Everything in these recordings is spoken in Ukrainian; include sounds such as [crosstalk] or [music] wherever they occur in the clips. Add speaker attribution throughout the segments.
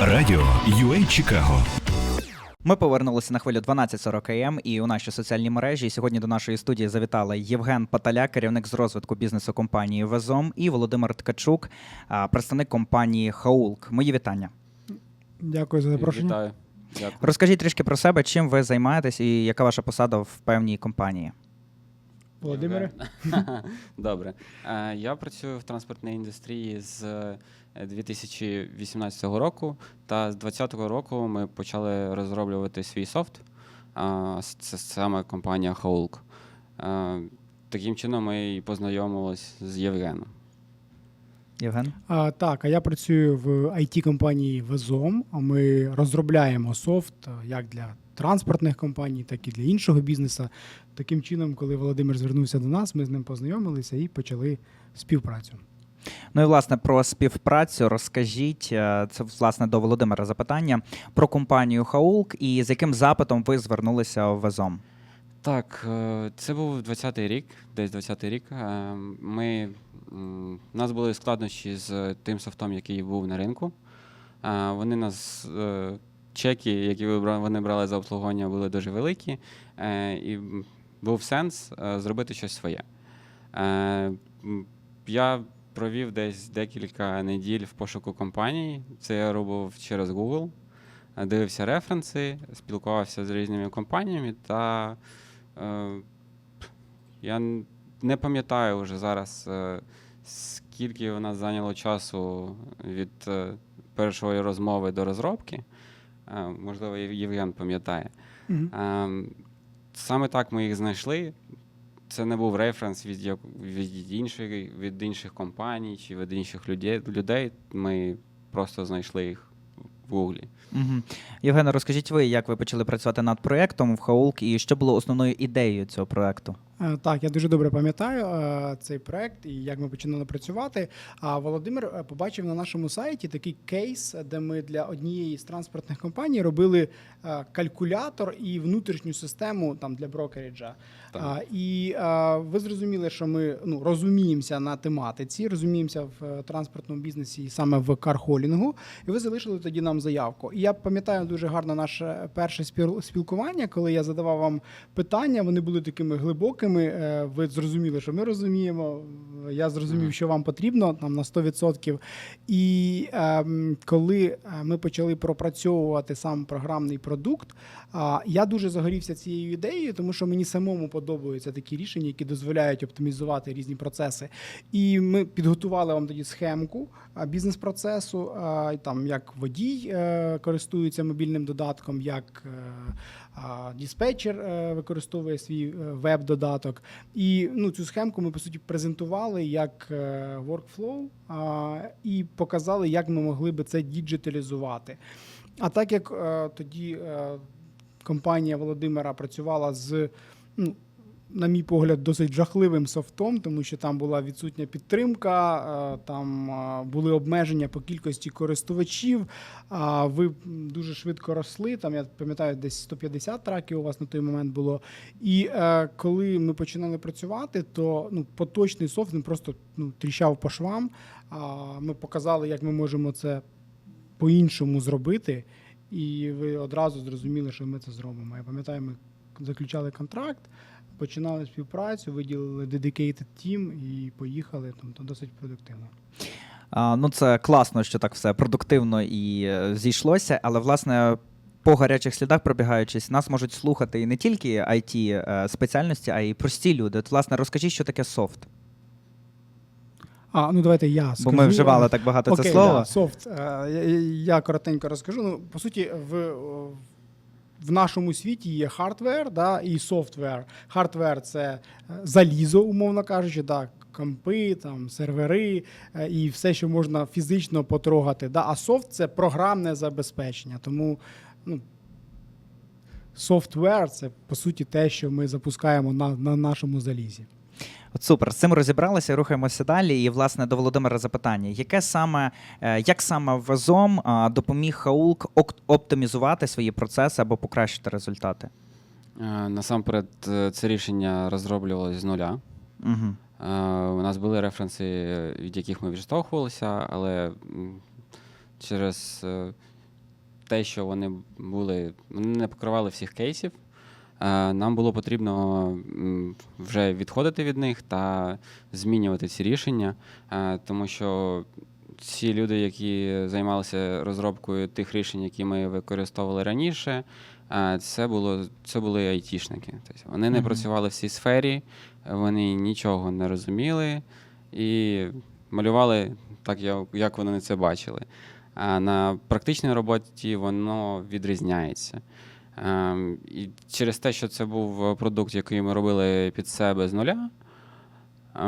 Speaker 1: Радіо UA Чикаго.
Speaker 2: Ми повернулися на хвилю 12.40 АМ і у наші соціальні мережі. Сьогодні до нашої студії завітали Євген Паталя, керівник з розвитку бізнесу компанії Везом, і Володимир Ткачук, представник компанії Хаулк. Мої вітання.
Speaker 3: Дякую за запрошення.
Speaker 4: Вітаю. Дякую.
Speaker 2: Розкажіть трішки про себе, чим ви займаєтесь і яка ваша посада в певній компанії.
Speaker 3: Володимире. [laughs]
Speaker 4: Добре. Е, Я працюю в транспортній індустрії з е, 2018 року, та з 2020 року ми почали розроблювати свій софт. Це саме компанія. Е, Таким чином ми і познайомились з Євгеном.
Speaker 2: Євген?
Speaker 3: А, так, а я працюю в it компанії Везом. А Ми розробляємо софт як для транспортних компаній, так і для іншого бізнесу. Таким чином, коли Володимир звернувся до нас, ми з ним познайомилися і почали співпрацю.
Speaker 2: Ну і власне про співпрацю розкажіть. е, Це власне до Володимира запитання про компанію Хаулк і з яким запитом ви звернулися в Везом.
Speaker 4: Так, е, це був 20-й рік, десь 20-й рік. Е, Ми, у нас були складнощі з тим софтом, який був на ринку. Вони нас, чеки, які вони брали за обслуговування, були дуже великі, е, і був сенс е, зробити щось своє. Е, Я провів десь декілька неділь в пошуку компаній. Це я робив через Google. Дивився референси, спілкувався з різними компаніями, та я не пам'ятаю вже зараз, скільки у нас зайняло часу від першої розмови до розробки. Можливо, Євген пам'ятає. Ем, Саме так ми їх знайшли. Це не був референс від, від, інших, від інших компаній чи від інших людей. людей. Ми просто знайшли їх в Гуглі.
Speaker 2: Угу. Євгене, розкажіть ви, як ви почали працювати над проєктом в Хаулк і що було основною ідеєю цього проєкту?
Speaker 3: Е, Так, я дуже добре пам'ятаю е, цей проект і як ми починали працювати. А Володимир е, побачив на нашому сайті такий кейс, де ми для однієї з транспортних компаній робили калькулятор і внутрішню систему там для брокеріджа.
Speaker 4: Так.
Speaker 3: І ви зрозуміли, що ми ну, розуміємося на тематиці, розуміємося в транспортному бізнесі і саме в кархолінгу. І ви залишили тоді нам заявку. І я пам'ятаю дуже гарно наше перше спіл- спілкування, коли я задавав вам питання. Вони були такими глибокими. Е, Ви зрозуміли, що ми розуміємо. Я зрозумів, що вам потрібно там на 100%. І ем, коли е, ми почали пропрацьовувати сам програмний продукт, а, я дуже загорівся цією ідеєю, тому що мені самому подобаються такі рішення, які дозволяють оптимізувати різні процеси. І ми підготували вам тоді схемку бізнес-процесу, і там як водій е, користується мобільним додатком, як е, а, диспетчер е, використовує свій е, веб-додаток. І ну, цю схемку ми по суті презентували як е, workflow і показали, як ми могли би це діджиталізувати. А так як е, тоді е, компанія Володимира працювала з, ну, на мій погляд, досить жахливим софтом, тому що там була відсутня підтримка, е, там е, були обмеження по кількості користувачів. Ви дуже швидко росли. Там я пам'ятаю, десь 150 траків у вас на той момент було. І е, коли ми починали працювати, то ну, поточний софт він просто ну, тріщав по швам. Ми показали, як ми можемо це по-іншому зробити. І ви одразу зрозуміли, що ми це зробимо. Я пам'ятаю, ми заключали контракт, починали співпрацю, виділили dedicated team і поїхали. Там то досить продуктивно.
Speaker 2: А, ну, це класно, що так все продуктивно і е, зійшлося, але власне. По гарячих слідах пробігаючись, нас можуть слухати і не тільки it е, спеціальності, а й прості люди. От, власне, розкажіть, що таке софт.
Speaker 3: А ну давайте я
Speaker 2: Бо ми вживали так багато
Speaker 3: Окей,
Speaker 2: це слово.
Speaker 3: Да, софт. Е, Я, я коротенько розкажу. Ну, по суті, в, в нашому світі є хардвер да, і софтвер. Хардвер це е, залізо, умовно кажучи, да, компи, там, сервери е, і все, що можна фізично потрогати. Да. А софт це програмне забезпечення. Тому ну, софтвер це по суті те, що ми запускаємо на, на нашому залізі.
Speaker 2: От супер, з цим розібралися, рухаємося далі. І власне до Володимира запитання: яке саме е, як саме Вазом допоміг Хаулк оптимізувати свої процеси або покращити результати?
Speaker 4: Е, Насамперед, е, це рішення розроблювалося з нуля.
Speaker 2: Угу.
Speaker 4: Е, У нас були референси, від яких ми відштовхувалися, але через е, те, що вони були, вони не покривали всіх кейсів. Е, Нам було потрібно вже відходити від них та змінювати ці рішення, е, тому що ці люди, які займалися розробкою тих рішень, які ми використовували раніше, е, це було це були айтішники. Тобто вони не
Speaker 2: Мгм.
Speaker 4: працювали в цій сфері, вони нічого не розуміли і малювали так, як- як вони це бачили. А на практичній роботі воно відрізняється. Ем, І через те, що це був продукт, який ми робили під себе з нуля, е,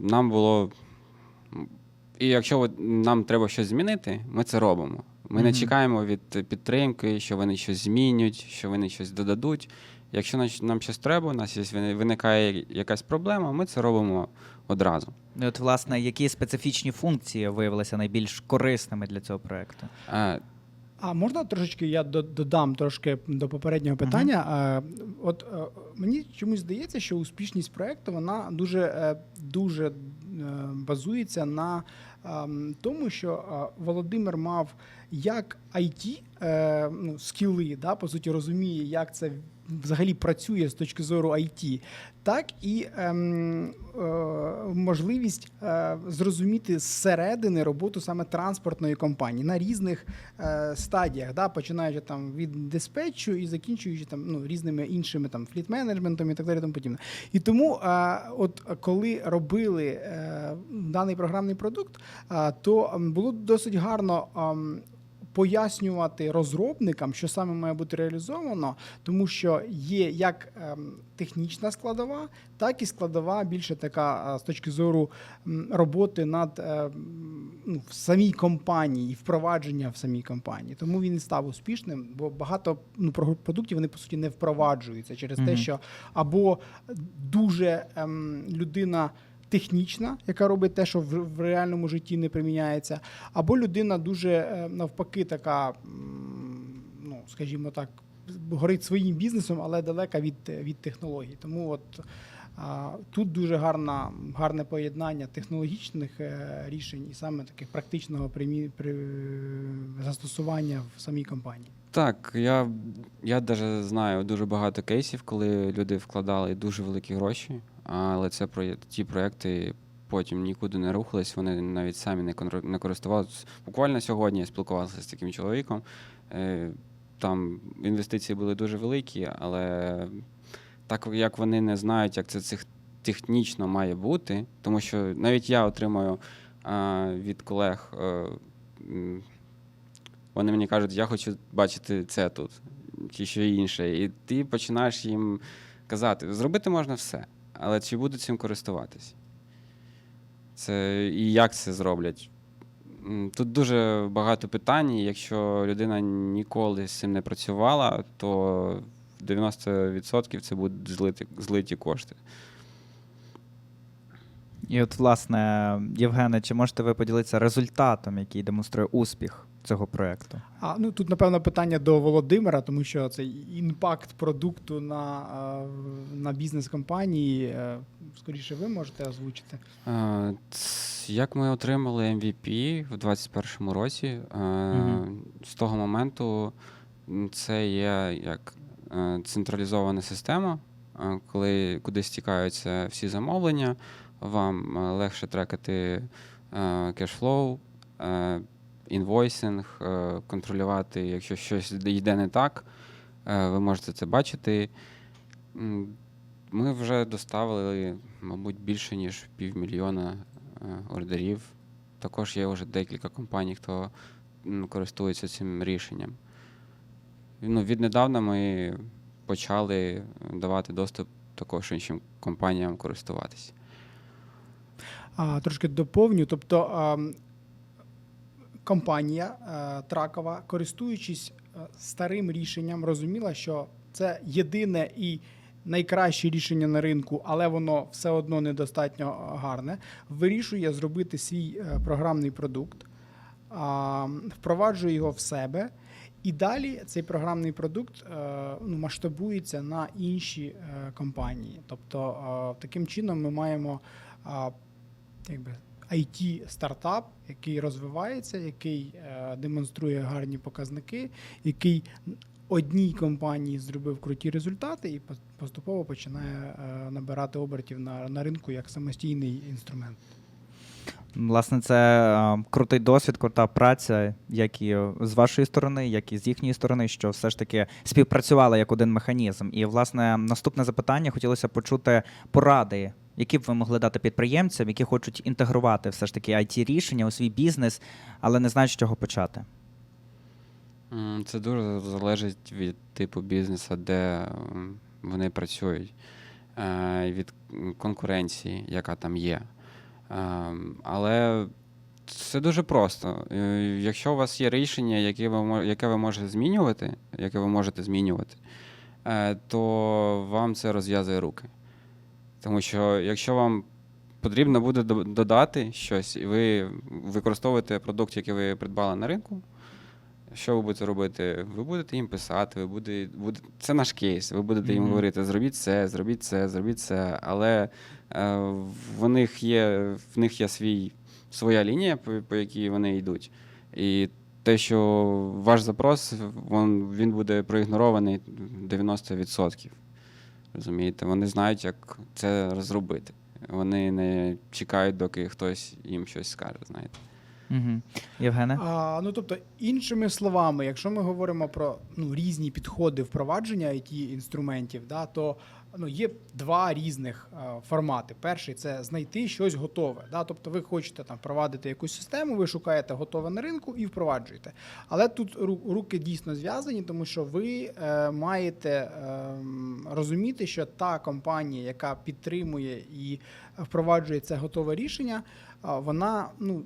Speaker 4: нам було. І якщо нам треба щось змінити, ми це робимо. Ми не чекаємо від підтримки, що вони щось змінять, що вони щось додадуть. Якщо нам- щось треба, у нас є виникає якась проблема, ми це робимо одразу.
Speaker 2: Ну, і от, власне, які специфічні функції виявилися найбільш корисними для цього проекту?
Speaker 3: А можна трошечки я до- додам трошки до попереднього питання. Е, От е, мені чомусь здається, що успішність проекту вона дуже, е, дуже е, базується на ем, тому, що Володимир мав як IT ну, скіли, да, по суті, розуміє, як це взагалі працює з точки зору IT, так і ем, е, можливість е, зрозуміти зсередини роботу саме транспортної компанії на різних е, стадіях, да, починаючи там від диспетчу і закінчуючи там ну, різними іншими там фліт-менеджментом і так далі. Тому подібне. І тому, е, от коли робили е, даний програмний продукт, е, то було досить гарно. ем, Пояснювати розробникам, що саме має бути реалізовано, тому що є як ем, технічна складова, так і складова більше така е, з точки зору роботи над е, ну, в самій компанії і впровадження в самій компанії. Тому він і став успішним, бо багато ну, продуктів вони по суті не впроваджуються через те, що або дуже ем, людина. Технічна, яка робить те, що в, реальному житті не приміняється, або людина дуже е, навпаки така, ну скажімо так, горить своїм бізнесом, але далека від, від технологій. Тому от тут дуже гарна, гарне поєднання технологічних е, рішень і саме таких практичного примі, при, застосування в самій компанії.
Speaker 4: Так, я, я навіть знаю дуже багато кейсів, коли люди вкладали дуже великі гроші, але це про ті проекти потім нікуди не рухались, вони навіть самі не, не користувалися. Буквально сьогодні я спілкувався з таким чоловіком. е, Там інвестиції були дуже великі, але так як вони не знають, як це технічно має бути, тому що навіть я отримую від колег. е, вони мені кажуть, я хочу бачити це тут, чи що інше. І ти починаєш їм казати, зробити можна все, але чи будуть цим користуватись? Це і як це зроблять? Тут дуже багато питань. Якщо людина ніколи з цим не працювала, то 90% це будуть злиті, злиті кошти.
Speaker 2: І от, власне, Євгене, чи можете ви поділитися результатом, який демонструє успіх цього проекту?
Speaker 3: А ну тут напевно питання до Володимира, тому що цей імпакт продукту на, на бізнес компанії. е, Скоріше, ви можете озвучити.
Speaker 4: Як ми отримали MVP в 2021 році,
Speaker 2: Мгм.
Speaker 4: з того моменту це є як е, централізована система, коли куди стікаються всі замовлення, вам легше трекати кешфлоу, інвойсинг, е, контролювати, якщо щось йде не так, е, ви можете це бачити. Ми вже доставили, мабуть, більше ніж півмільйона е, ордерів. Також є вже декілька компаній, хто користується цим рішенням. Ну, віднедавна ми почали давати доступ також іншим компаніям користуватися.
Speaker 3: А, трошки доповню. Тобто а, компанія а, тракова, користуючись а, старим рішенням, розуміла, що це єдине і найкраще рішення на ринку, але воно все одно недостатньо гарне. Вирішує зробити свій е, програмний продукт, впроваджує його в себе. І далі цей програмний продукт е, ну, масштабується на інші е, компанії. Тобто, е, таким чином ми маємо якби, it стартап, який розвивається, який е, демонструє гарні показники, який одній компанії зробив круті результати і поступово починає е, набирати обертів на, на ринку як самостійний інструмент.
Speaker 2: Власне, це е, крутий досвід, крута праця, як і з вашої сторони, як і з їхньої сторони, що все ж таки співпрацювали як один механізм. І, власне, наступне запитання хотілося почути поради, які б ви могли дати підприємцям, які хочуть інтегрувати все ж таки it рішення у свій бізнес, але не знають, з чого почати.
Speaker 4: Це дуже залежить від типу бізнесу, де вони працюють, е, від конкуренції, яка там є. Ем, Але це дуже просто. Е, Якщо у вас є рішення, яке ви, яке ви можете змінювати, яке ви можете змінювати, е, то вам це розв'язує руки. Тому що якщо вам потрібно буде додати щось, і ви використовуєте продукт, який ви придбали на ринку, що ви будете робити? Ви будете їм писати, ви будете, буде, це наш кейс. Ви будете їм
Speaker 2: Мгм.
Speaker 4: говорити: зробіть це, зробіть це, зробіть це. Але е, в них є, в них є свій, своя лінія, по, по якій вони йдуть. І те, що ваш запрос, він, він буде проігнорований 90%. Розумієте, вони знають, як це розробити. Вони не чекають, доки хтось їм щось скаже, знаєте.
Speaker 2: Євгене?
Speaker 3: А, ну тобто, іншими словами, якщо ми говоримо про ну, різні підходи впровадження it інструментів, да, то ну, є два різних е, формати. Перший це знайти щось готове. Да, тобто ви хочете там впровадити якусь систему, ви шукаєте готове на ринку і впроваджуєте. Але тут ру- руки дійсно зв'язані, тому що ви е, маєте е, розуміти, що та компанія, яка підтримує і впроваджує це готове рішення, вона ну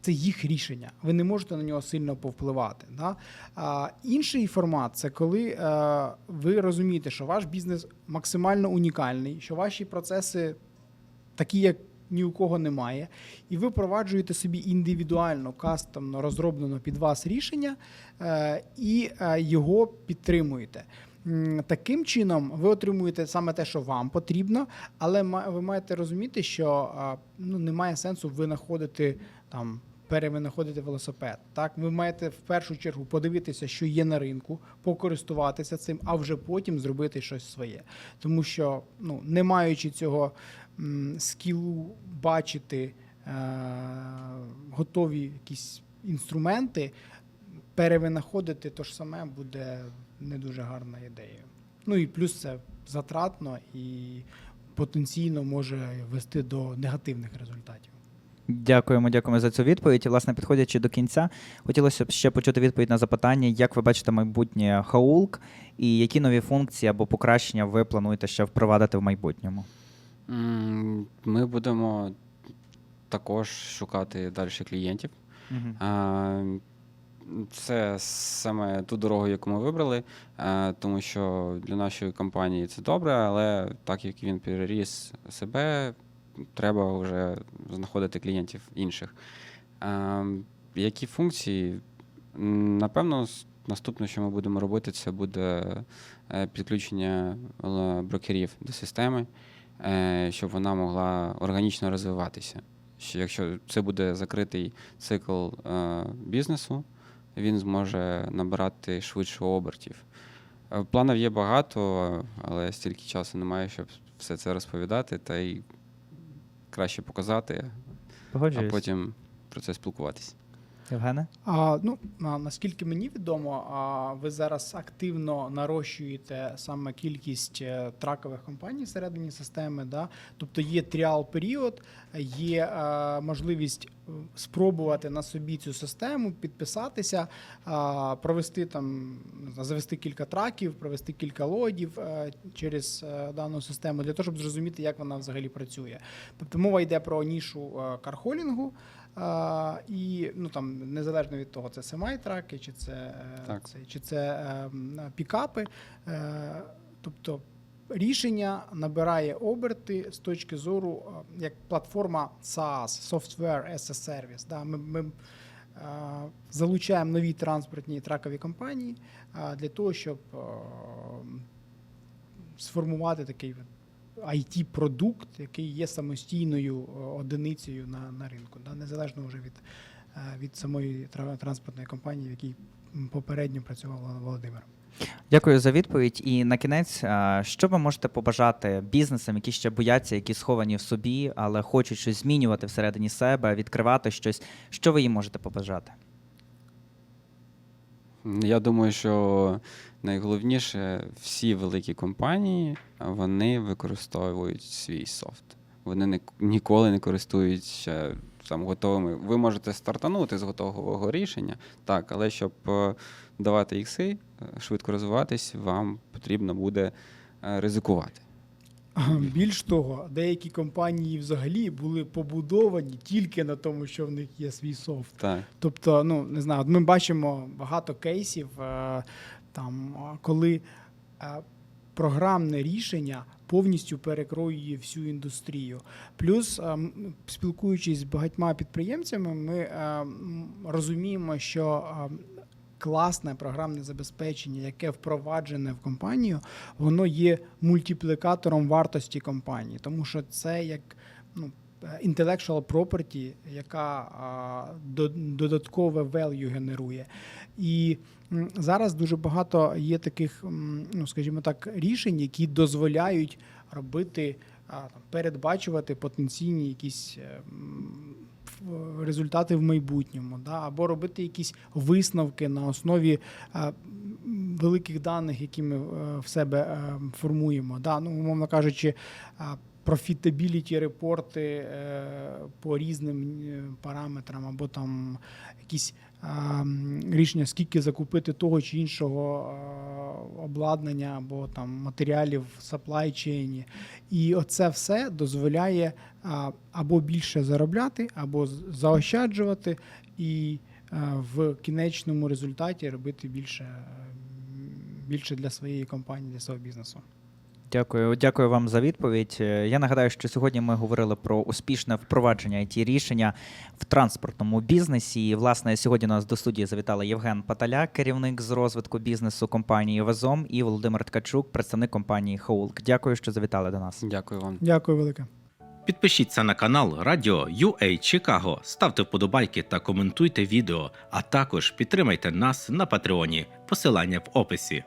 Speaker 3: це їх рішення. Ви не можете на нього сильно повпливати. Да? А, інший формат це коли е, ви розумієте, що ваш бізнес максимально унікальний, що ваші процеси такі, як ні у кого немає, і ви впроваджуєте собі індивідуально, кастомно розроблено під вас рішення е, і е, його підтримуєте. Таким чином, ви отримуєте саме те, що вам потрібно, але ви маєте розуміти, що ну, немає сенсу винаходити там. Перевинаходити велосипед. Так, ви маєте в першу чергу подивитися, що є на ринку, покористуватися цим, а вже потім зробити щось своє. Тому що, ну, не маючи цього м, скілу бачити е- готові якісь інструменти, перевинаходити то ж саме буде не дуже гарна ідея. Ну і плюс це затратно і потенційно може вести до негативних результатів.
Speaker 2: Дякуємо, дякуємо за цю відповідь. І, власне, підходячи до кінця, хотілося б ще почути відповідь на запитання, як ви бачите майбутнє Хаулк і які нові функції або покращення ви плануєте ще впровадити в майбутньому.
Speaker 4: Ми будемо також шукати далі клієнтів.
Speaker 2: Угу.
Speaker 4: Це саме ту дорогу, яку ми вибрали, тому що для нашої компанії це добре, але так як він переріс себе, треба вже знаходити клієнтів інших. Е, Які функції? Напевно, наступне, що ми будемо робити, це буде е, підключення е, брокерів до системи, е, щоб вона могла органічно розвиватися. Що Якщо це буде закритий цикл бізнесу, він зможе набирати швидше обертів. Планів є багато, але стільки часу немає, щоб все це розповідати, та й краще показати, а
Speaker 2: Погоджуюсь.
Speaker 4: потім про це спілкуватися.
Speaker 2: Євгене?
Speaker 3: А, ну, а, наскільки мені відомо, а, ви зараз активно нарощуєте саме кількість е, тракових компаній всередині системи. Да? Тобто є тріал період, є е, можливість е, спробувати на собі цю систему, підписатися, а, провести там, завести кілька траків, провести кілька лодів е, через е, дану систему для того, щоб зрозуміти, як вона взагалі працює. Тобто мова йде про нішу кархолінгу. І ну там незалежно від того, це семай-траки, чи це, е,
Speaker 4: Так.
Speaker 3: це чи це е, пікапи. Е, тобто рішення набирає оберти з точки зору е, як платформа SaaS, Software as a Service. Да, ми, ми е, залучаємо нові транспортні тракові компанії е, для того, щоб е, сформувати такий it продукт який є самостійною е, одиницею на, на ринку, да, незалежно вже від, е, від самої транспортної компанії, в якій попередньо працював Володимир.
Speaker 2: Дякую за відповідь. І на кінець, що ви можете побажати бізнесам, які ще бояться, які сховані в собі, але хочуть щось змінювати всередині себе, відкривати щось. Що ви їм можете побажати?
Speaker 4: Я думаю, що найголовніше всі великі компанії вони використовують свій софт. Вони не, ніколи не користуються там готовими. Ви можете стартанути з готового рішення, так, але щоб е, давати ікси, е, швидко розвиватись, вам потрібно буде е, ризикувати.
Speaker 3: Більш того, деякі компанії взагалі були побудовані тільки на тому, що в них є свій софт.
Speaker 4: Так.
Speaker 3: Тобто, ну не знаю, ми бачимо багато кейсів, е, там, коли е, програмне рішення повністю перекроює всю індустрію. Плюс, е, спілкуючись з багатьма підприємцями, ми е, розуміємо, що е, класне програмне забезпечення, яке впроваджене в компанію, воно є мультиплікатором вартості компанії, тому що це як ну, е, intellectual property, яка а, додаткове value генерує. І зараз дуже багато є таких, ну скажімо так, рішень, які дозволяють робити а, передбачувати потенційні якісь. Результати в майбутньому, да, або робити якісь висновки на основі е, великих даних, які ми е, в себе е, формуємо. Да. Ну, умовно кажучи, профітабіліті репорти по різним параметрам, або там якісь рішення, скільки закупити того чи іншого е, обладнання або там матеріалів в supply chain. І оце все дозволяє або більше заробляти, або заощаджувати, і в кінечному результаті робити більше, е, більше для своєї компанії, для свого бізнесу.
Speaker 2: Дякую, дякую вам за відповідь. Е, Я нагадаю, що сьогодні ми говорили про успішне впровадження it рішення в транспортному бізнесі. І, власне, сьогодні у нас до студії завітали Євген Паталяк, керівник з розвитку бізнесу компанії Везом, і Володимир Ткачук, представник компанії Хоулк. Дякую, що завітали до нас.
Speaker 4: Дякую вам.
Speaker 3: Дякую велике.
Speaker 5: Підпишіться на канал Радіо UA Чикаго, ставте вподобайки та коментуйте відео, а також підтримайте нас на Патреоні. Посилання в описі.